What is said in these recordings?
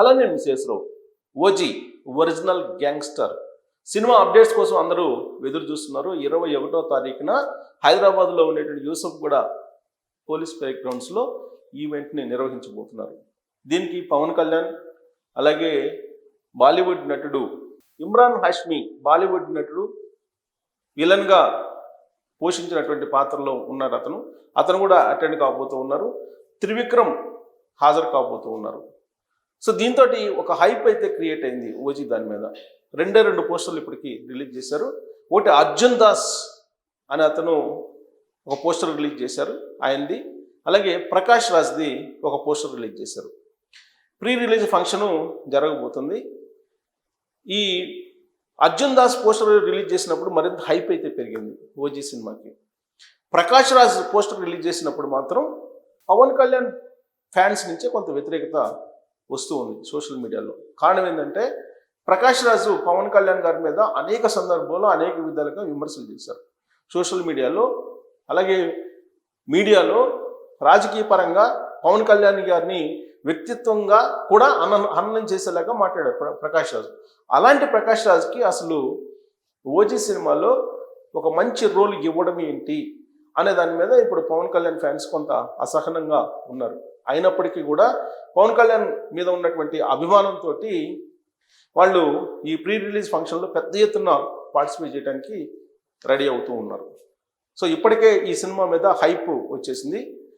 అలానే మిసేసరావు OG original gangster. Cinema updates కోసం అందరూ ఎదురు చూస్తున్నారు. ఇరవై ఒకటో తారీఖున హైదరాబాద్లో ఉండేటువంటి యూసఫ్ కూడా పోలీస్ ప్లేగ్రౌండ్స్లో గ్రౌండ్స్లో ఈవెంట్ని నిర్వహించబోతున్నారు. దీనికి పవన్ కళ్యాణ్ అలాగే బాలీవుడ్ నటుడు ఇమ్రాన్ హాష్మి బాలీవుడ్ నటుడు విలన్గా పోషించినటువంటి పాత్రలో ఉన్నారు అతను అతను కూడా అటెండ్ కాబోతూ ఉన్నారు. త్రివిక్రమ్ హాజరు కాబోతూ ఉన్నారు. సో దీంతో ఒక హైప్ అయితే క్రియేట్ అయింది ఓజీ దాని మీద. రెండే రెండు పోస్టర్లు ఇప్పటికి రిలీజ్ చేశారు. ఒకటి అర్జున్ దాస్ అని అతను ఒక పోస్టర్ రిలీజ్ చేశారు ఆయనది. అలాగే ప్రకాష్ రాజ్ది ఒక పోస్టర్ రిలీజ్ చేశారు. ప్రీ రిలీజ్ ఫంక్షను జరగబోతుంది. ఈ అర్జున్ దాస్ పోస్టర్ రిలీజ్ చేసినప్పుడు మరింత హైప్ అయితే పెరిగింది ఓజీ సినిమాకి. ప్రకాష్ రాజ్ పోస్టర్ రిలీజ్ చేసినప్పుడు మాత్రం పవన్ కళ్యాణ్ ఫ్యాన్స్ నుంచే కొంత వ్యతిరేకత వస్తూ ఉంది సోషల్ మీడియాలో. కారణం ఏంటంటే ప్రకాష్ రాజు పవన్ కళ్యాణ్ గారి మీద అనేక సందర్భాల్లో అనేక విధాలుగా విమర్శలు చేశారు. సోషల్ మీడియాలో అలాగే మీడియాలో రాజకీయ పరంగా పవన్ కళ్యాణ్ గారిని వ్యక్తిత్వంగా కూడా అన్న హననం చేసేలాగా మాట్లాడారు ప్రకాష్ రాజు. అలాంటి ప్రకాష్ రాజ్కి అసలు ఓజీ సినిమాలో ఒక మంచి రోల్ ఇవ్వడం ఏంటి? అనే దాని మీద ఇప్పుడు పవన్ కళ్యాణ్ ఫ్యాన్స్ కొంత అసహనంగా ఉన్నారు. అయినప్పటికీ కూడా పవన్ కళ్యాణ్ మీద ఉన్నటువంటి అభిమానంతో వాళ్ళు ఈ ప్రీ రిలీజ్ ఫంక్షన్లో పెద్ద ఎత్తున పార్టిసిపేట్ చేయడానికి రెడీ అవుతూ ఉన్నారు. సో ఇప్పటికే ఈ సినిమా మీద హైప్ వచ్చేసింది.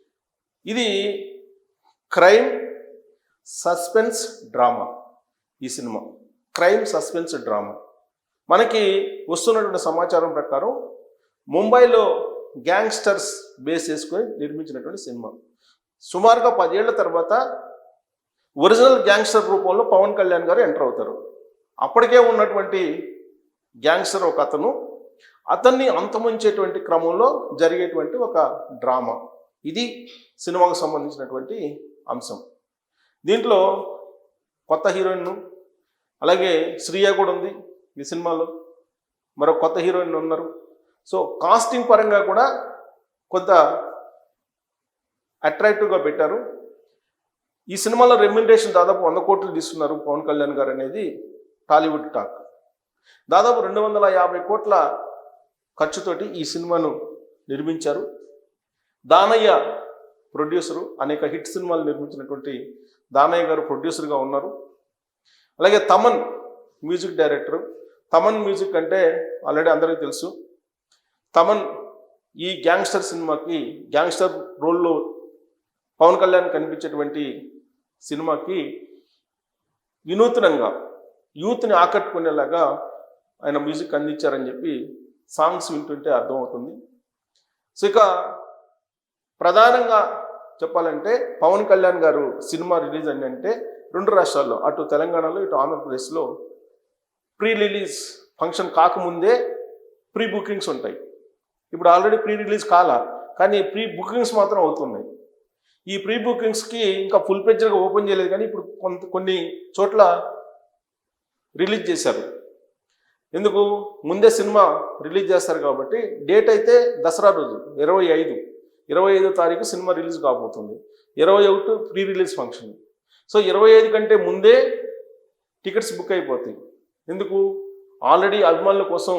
ఇది క్రైమ్ సస్పెన్స్ డ్రామా ఈ సినిమా. Crime suspense drama. మనకి వస్తున్నటువంటి సమాచారం ప్రకారం ముంబైలో గ్యాంగ్స్టర్స్ బేస్ చేసుకొని నిర్మించినటువంటి సినిమా. సుమారుగా పదేళ్ళ తర్వాత ఒరిజినల్ గ్యాంగ్స్టర్ రూపంలో పవన్ కళ్యాణ్ గారు ఎంటర్ అవుతారు. అప్పటికే ఉన్నటువంటి గ్యాంగ్స్టర్ ఒక అతను. అతన్ని అంతముంచేటువంటి క్రమంలో జరిగేటువంటి ఒక డ్రామా. ఇది సినిమాకు సంబంధించినటువంటి అంశం. దీంట్లో కొత్త హీరోయిన్ అలాగే శ్రీయ కూడా ఉంది ఈ సినిమాలో. మరో కొత్త హీరోయిన్ ఉన్నారు. సో కాస్టింగ్ పరంగా కూడా కొంత అట్రాక్టివ్గా పెట్టారు. ఈ సినిమాలో రెమ్యునరేషన్ దాదాపు వంద కోట్లు తీసుకున్నారు పవన్ కళ్యాణ్ గారు అనేది టాలీవుడ్ టాక్. దాదాపు రెండు వందల యాభై కోట్ల ఖర్చుతోటి ఈ సినిమాను నిర్మించారు. దానయ్య ప్రొడ్యూసరు అనేక హిట్ సినిమాలు నిర్మించినటువంటి దానయ్య గారు ప్రొడ్యూసర్గా ఉన్నారు. అలాగే Thaman music director. Thaman music అంటే ఆల్రెడీ అందరికీ తెలుసు. తమన్ ఈ గ్యాంగ్స్టర్ సినిమాకి గ్యాంగ్స్టర్ రోల్లో పవన్ కళ్యాణ్ కనిపించేటువంటి సినిమాకి వినూత్నంగా యూత్ని ఆకట్టుకునేలాగా ఆయన మ్యూజిక్ అందించారని చెప్పి సాంగ్స్ వింటుంటే అర్థమవుతుంది. సో ఇక ప్రధానంగా చెప్పాలంటే పవన్ కళ్యాణ్ గారు సినిమా రిలీజ్ అని అంటే రెండు రాష్ట్రాల్లో అటు తెలంగాణలో ఇటు ఆంధ్రప్రదేశ్లో ప్రీ రిలీజ్ ఫంక్షన్ కాకముందే ప్రీ బుకింగ్స్ ఉంటాయి. ఇప్పుడు ఆల్రెడీ ప్రీ రిలీజ్ కాలా? కానీ ప్రీ బుకింగ్స్ మాత్రం అవుతున్నాయి. ఈ ప్రీ బుకింగ్స్కి ఇంకా ఫుల్ పేజర్గా ఓపెన్ చేయలేదు కానీ ఇప్పుడు కొంత కొన్ని చోట్ల రిలీజ్ చేశారు. ఎందుకు? ముందే సినిమా రిలీజ్ చేస్తారు కాబట్టి డేట్ అయితే దసరా రోజు ఇరవై ఐదు. ఇరవై ఐదో తారీఖు సినిమా రిలీజ్ కాబోతుంది. ఇరవై ఒకటి ప్రీ రిలీజ్ ఫంక్షన్ సో ఇరవై ఐదు కంటే ముందే టికెట్స్ బుక్ అయిపోతాయి. ఎందుకు? ఆల్రెడీ అభిమానుల కోసం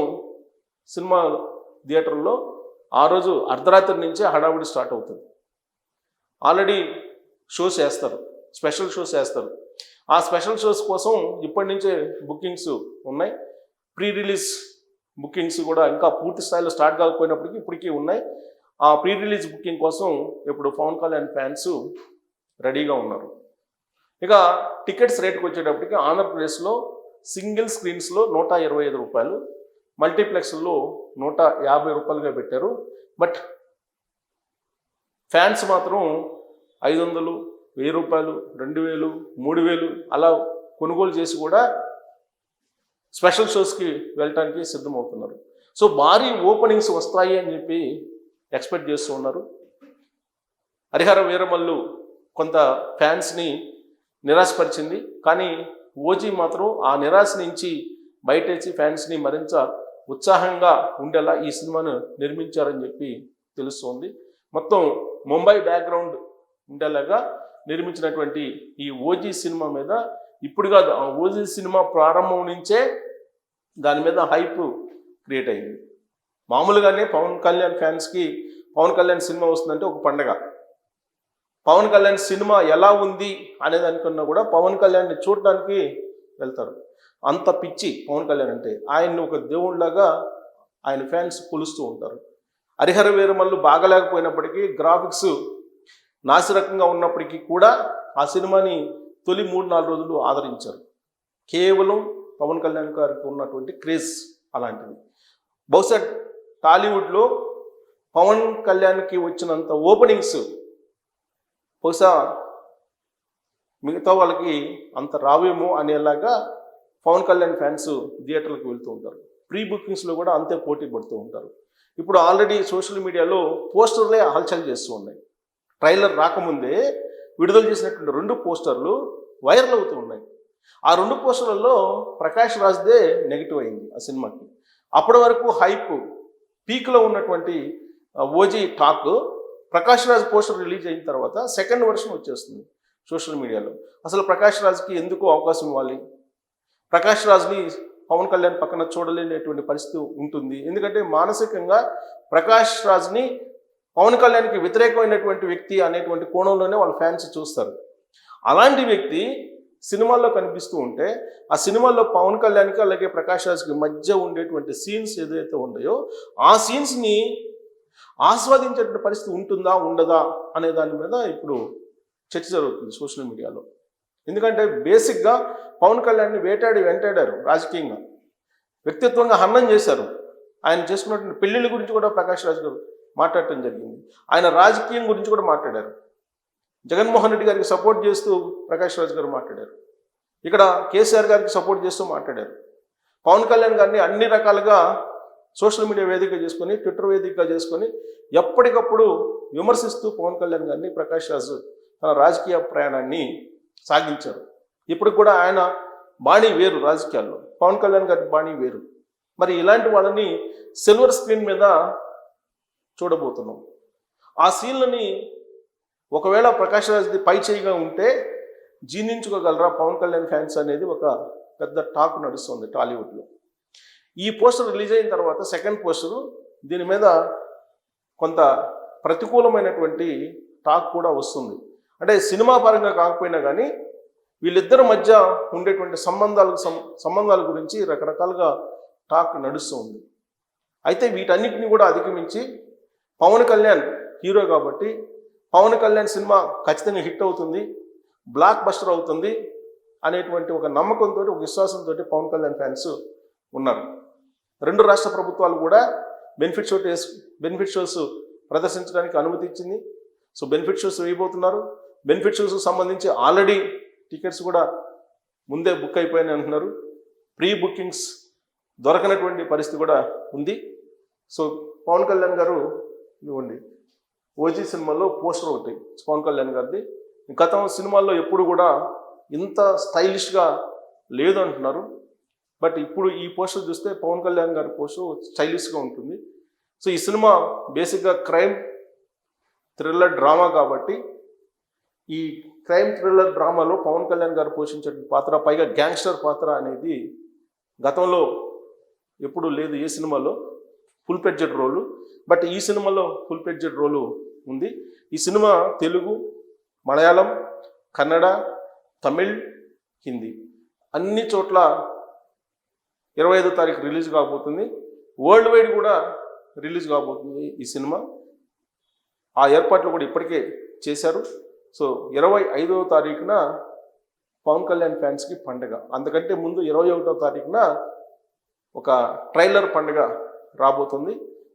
సినిమా థియేటర్లో ఆ రోజు అర్ధరాత్రి నుంచే హడావుడి స్టార్ట్ అవుతుంది. ఆల్రెడీ షోస్ వేస్తారు స్పెషల్ షోస్ వేస్తారు. ఆ స్పెషల్ షోస్ కోసం ఇప్పటి నుంచే బుకింగ్స్ ఉన్నాయి. ప్రీ రిలీజ్ బుకింగ్స్ కూడా ఇంకా పూర్తి స్థాయిలో స్టార్ట్ కాకపోయినప్పటికీ ఇప్పటికీ ఉన్నాయి. ఆ ప్రీ రిలీజ్ బుకింగ్ కోసం ఇప్పుడు పవన్ కళ్యాణ్ ఫ్యాన్స్ రెడీగా ఉన్నారు. ఇక టికెట్స్ రేట్కి వచ్చేటప్పటికి ఆంధ్రప్రదేశ్లో సింగిల్ స్క్రీన్స్లో నూట ఇరవై ఐదు రూపాయలు మల్టీప్లెక్స్లో నూట యాభై రూపాయలుగా పెట్టారు. బట్ ఫ్యాన్స్ మాత్రం ఐదు వందలు వెయ్యి రూపాయలు రెండు వేలు మూడు వేలు అలా కొనుగోలు చేసి కూడా స్పెషల్ షోస్కి వెళ్ళటానికి సిద్ధమవుతున్నారు. సో భారీ ఓపెనింగ్స్ వస్తాయి అని చెప్పి ఎక్స్పెక్ట్ చేస్తూ ఉన్నారు. హరిహర వీరమల్లు కొంత ఫ్యాన్స్ని నిరాశపరిచింది. కానీ ఓజీ మాత్రం ఆ నిరాశ నుంచి బయటేసి ఫ్యాన్స్ని మరింత ఉత్సాహంగా ఉండేలా ఈ సినిమాను నిర్మించారని చెప్పి తెలుస్తోంది. మొత్తం ముంబై బ్యాక్గ్రౌండ్ ఉండేలాగా నిర్మించినటువంటి ఈ ఓజీ సినిమా మీద ఇప్పుడు కాదు ఆ ఓజీ సినిమా ప్రారంభం నుంచే దాని మీద హైప్ క్రియేట్ అయింది. మామూలుగానే పవన్ కళ్యాణ్ ఫ్యాన్స్కి పవన్ కళ్యాణ్ సినిమా వస్తుందంటే ఒక పండగ. పవన్ కళ్యాణ్ సినిమా ఎలా ఉంది అనేది అనుకున్నా కూడా పవన్ కళ్యాణ్ని చూడడానికి వెళ్తారు. అంత పిచ్చి పవన్ కళ్యాణ్ అంటే ఆయన్ని ఒక దేవుడిలాగా ఆయన ఫ్యాన్స్ కొలుస్తూ ఉంటారు. హరిహర వీరమల్లు బాగలేకపోయినప్పటికీ గ్రాఫిక్స్ నాసిరకంగా ఉన్నప్పటికీ కూడా ఆ సినిమాని తొలి మూడు నాలుగు రోజులు ఆదరించారు. కేవలం పవన్ కళ్యాణ్ గారికి ఉన్నటువంటి క్రేజ్ అలాంటిది. బహుశా టాలీవుడ్లో పవన్ కళ్యాణ్కి వచ్చినంత ఓపెనింగ్స్ బహుశా మిగతా వాళ్ళకి అంత రావేమో అనేలాగా పవన్ కళ్యాణ్ ఫ్యాన్స్ థియేటర్లకు వెళ్తూ ఉంటారు. ప్రీ బుకింగ్స్లో కూడా అంతే పోటీ పడుతూ ఉంటారు. ఇప్పుడు ఆల్రెడీ సోషల్ మీడియాలో పోస్టర్లే హల్చల్ చేస్తూ ఉన్నాయి. ట్రైలర్ రాకముందే విడుదల చేసినటువంటి రెండు పోస్టర్లు వైరల్ అవుతూ ఉన్నాయి. ఆ రెండు పోస్టర్లలో ప్రకాష్ రాజ్దే నెగిటివ్ అయింది ఆ సినిమాకి. అప్పటి వరకు హైప్ పీక్లో ఉన్నటువంటి OG talk Prakash Raj poster release అయిన తర్వాత సెకండ్ వర్షన్ వచ్చేస్తుంది. సోషల్ మీడియాలో. అసలు ప్రకాష్ రాజ్కి ఎందుకు అవకాశం ఇవ్వాలి? ప్రకాష్ రాజ్ని పవన్ కళ్యాణ్ పక్కన చూడలేనటువంటి పరిస్థితి ఉంటుంది. ఎందుకంటే మానసికంగా ప్రకాష్ రాజ్ని పవన్ కళ్యాణ్కి వ్యతిరేకమైనటువంటి వ్యక్తి అనేటువంటి కోణంలోనే వాళ్ళ ఫ్యాన్స్ చూస్తారు. అలాంటి వ్యక్తి సినిమాల్లో కనిపిస్తూ ఉంటే ఆ సినిమాల్లో పవన్ కళ్యాణ్కి అలాగే ప్రకాష్ రాజ్కి మధ్య ఉండేటువంటి సీన్స్ ఏదైతే ఉన్నాయో ఆ సీన్స్ని ఆస్వాదించేటువంటి పరిస్థితి ఉంటుందా ఉండదా అనే దాని మీద ఇప్పుడు చర్చ జరుగుతుంది సోషల్ మీడియాలో. ఎందుకంటే బేసిక్గా పవన్ కళ్యాణ్ని వేటాడి వెంటాడారు రాజకీయంగా. వ్యక్తిత్వంగా హన్నం చేశారు. ఆయన చేసుకున్నటువంటి పెళ్ళిళ్ళ గురించి కూడా ప్రకాష్ రాజ్ గారు మాట్లాడటం జరిగింది. ఆయన రాజకీయం గురించి కూడా మాట్లాడారు. జగన్మోహన్ రెడ్డి గారికి సపోర్ట్ చేస్తూ ప్రకాష్ రాజ్ గారు మాట్లాడారు. ఇక్కడ కేసీఆర్ గారికి సపోర్ట్ చేస్తూ మాట్లాడారు. పవన్ కళ్యాణ్ గారిని అన్ని రకాలుగా సోషల్ మీడియా వేదిక చేసుకొని ట్విట్టర్ వేదికగా చేసుకొని ఎప్పటికప్పుడు విమర్శిస్తూ పవన్ కళ్యాణ్ గారిని ప్రకాష్ రాజు తన రాజకీయ ప్రయాణాన్ని సాగించారు. ఇప్పుడు కూడా ఆయన బాణి వేరు రాజకీయాల్లో. పవన్ కళ్యాణ్ గారి బాణి వేరు. మరి ఇలాంటి వాళ్ళని సిల్వర్ స్క్రీన్ మీద చూడబోతున్నాం. ఆ సీన్లని ఒకవేళ ప్రకాష్ రాజ్ది పై చేయిగా ఉంటే జీర్ణించుకోగలరా పవన్ కళ్యాణ్ ఫ్యాన్స్ అనేది ఒక పెద్ద టాక్ నడుస్తుంది టాలీవుడ్లో. ఈ పోస్టర్ రిలీజ్ అయిన తర్వాత సెకండ్ పోస్టర్ దీని మీద కొంత ప్రతికూలమైనటువంటి టాక్ కూడా వస్తుంది. అంటే సినిమా పరంగా కాకపోయినా కానీ వీళ్ళిద్దరి మధ్య ఉండేటువంటి సంబంధాలకు సం- సంబంధాల గురించి రకరకాలుగా టాక్ నడుస్తూ ఉంది. అయితే వీటన్నిటిని కూడా అధిగమించి పవన్ కళ్యాణ్ హీరో కాబట్టి పవన్ కళ్యాణ్ సినిమా ఖచ్చితంగా హిట్ అవుతుంది బ్లాక్ బస్టర్ అవుతుంది అనేటువంటి ఒక నమ్మకంతో ఒక విశ్వాసంతో పవన్ కళ్యాణ్ ఫ్యాన్స్ ఉన్నారు. రెండు రాష్ట్ర ప్రభుత్వాలు కూడా బెనిఫిట్ షో బెనిఫిట్ షోస్ ప్రదర్శించడానికి అనుమతి ఇచ్చింది. సో బెనిఫిట్ షోస్ వేయబోతున్నారు. బెనిఫిట్ సంబంధించి ఆల్రెడీ టికెట్స్ కూడా ముందే బుక్ అయిపోయాయని అంటున్నారు. ప్రీ బుకింగ్స్ దొరకనటువంటి పరిస్థితి కూడా ఉంది. సో పవన్ కళ్యాణ్ గారు ఇవ్వండి. ఓజీ సినిమాలో పోస్టర్ ఒకటి పవన్ కళ్యాణ్ గారిది. గతం సినిమాల్లో ఎప్పుడు కూడా ఇంత స్టైలిష్గా లేదు అంటున్నారు. బట్ ఇప్పుడు ఈ పోస్టర్ చూస్తే పవన్ కళ్యాణ్ గారి పోస్టర్ స్టైలిష్గా ఉంటుంది. సో ఈ సినిమా బేసిక్గా క్రైమ్ థ్రిల్లర్ డ్రామా కాబట్టి ఈ క్రైమ్ థ్రిల్లర్ డ్రామాలో పవన్ కళ్యాణ్ గారు పోషించిన పాత్ర పైగా గ్యాంగ్స్టర్ పాత్ర అనేది గతంలో ఎప్పుడు లేదు ఏ సినిమాలో. ఫుల్ పెడ్జెడ్ రోలు బట్ ఈ సినిమాలో ఫుల్ పెడ్జెడ్ రోలు ఉంది. ఈ సినిమా తెలుగు మలయాళం కన్నడ తమిళ్ హిందీ అన్ని చోట్ల ఇరవై ఐదో తారీఖు రిలీజ్ కాబోతుంది. వరల్డ్ వైడ్ కూడా రిలీజ్ కాబోతుంది ఈ సినిమా. ఆ ఏర్పాట్లు కూడా ఇప్పటికే చేశారు. సో ఇరవై ఐదవ తారీఖున పవన్ కళ్యాణ్ ఫ్యాన్స్కి పండగ. అందుకంటే ముందు ఇరవై ఒకటో తారీఖున ఒక ట్రైలర్ పండుగ రాబోతుంది.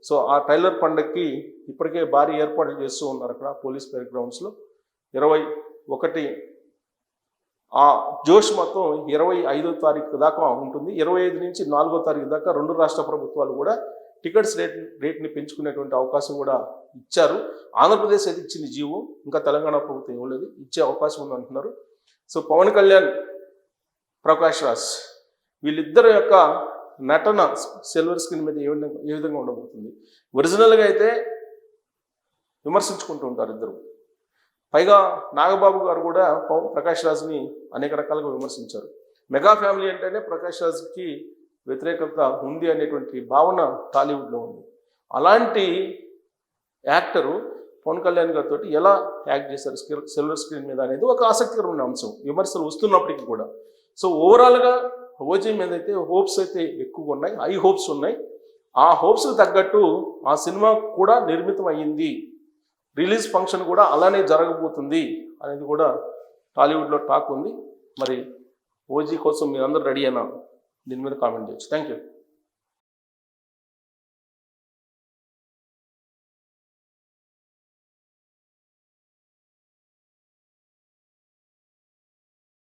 సో ఆ ట్రైలర్ పండుగకి ఇప్పటికే భారీ ఏర్పాట్లు చేస్తూ ఉన్నారు అక్కడ పోలీస్ పేర్ గ్రౌండ్స్లో. ఇరవై ఒకటి ఆ జోష్ మొత్తం ఇరవై ఐదో తారీఖు దాకా ఉంటుంది. ఇరవై ఐదు నుంచి నాలుగో తారీఖు దాకా రెండు రాష్ట్ర ప్రభుత్వాలు కూడా టికెట్స్ రేట్ రేట్ని పెంచుకునేటువంటి అవకాశం కూడా ఇచ్చారు. ఆంధ్రప్రదేశ్ అయితే ఇచ్చింది జీవో ఇంకా తెలంగాణ ప్రభుత్వం ఇవ్వలేదు ఇచ్చే అవకాశం ఉంది అంటున్నారు సో పవన్ కళ్యాణ్ ప్రకాష్ రాజ్ వీళ్ళిద్దరి యొక్క నటన సిల్వర్ స్క్రీన్ మీద ఏ విధంగా ఏ విధంగా ఉండబోతుంది? ఒరిజినల్గా అయితే విమర్శించుకుంటూ ఉంటారు ఇద్దరు. పైగా నాగబాబు గారు కూడా పవన్ ప్రకాష్ రాజ్ని అనేక రకాలుగా విమర్శించారు. మెగా ఫ్యామిలీ అంటేనే ప్రకాష్ రాజ్కి వ్యతిరేకత ఉంది అనేటువంటి భావన టాలీవుడ్లో ఉంది. అలాంటి యాక్టరు పవన్ కళ్యాణ్ గారితో ఎలా యాక్ట్ చేశారు? సిల్వర్ స్క్రీన్ మీద అనేది ఒక ఆసక్తికరమైన అంశం. విమర్శలు వస్తున్నప్పటికీ కూడా. సో ఓవరాల్గా ఓజీ మీద అయితే హోప్స్ అయితే ఎక్కువగా ఉన్నాయి. హై హోప్స్ ఉన్నాయి. ఆ హోప్స్కి తగ్గట్టు ఆ సినిమా కూడా నిర్మితం అయ్యింది. రిలీజ్ ఫంక్షన్ కూడా అలానే జరగబోతుంది అనేది కూడా టాలీవుడ్లో టాక్ ఉంది. మరి ఓజీ కోసం మీరందరూ రెడీ అయినా దీని మీద కామెంట్ చేయొచ్చు. Thank you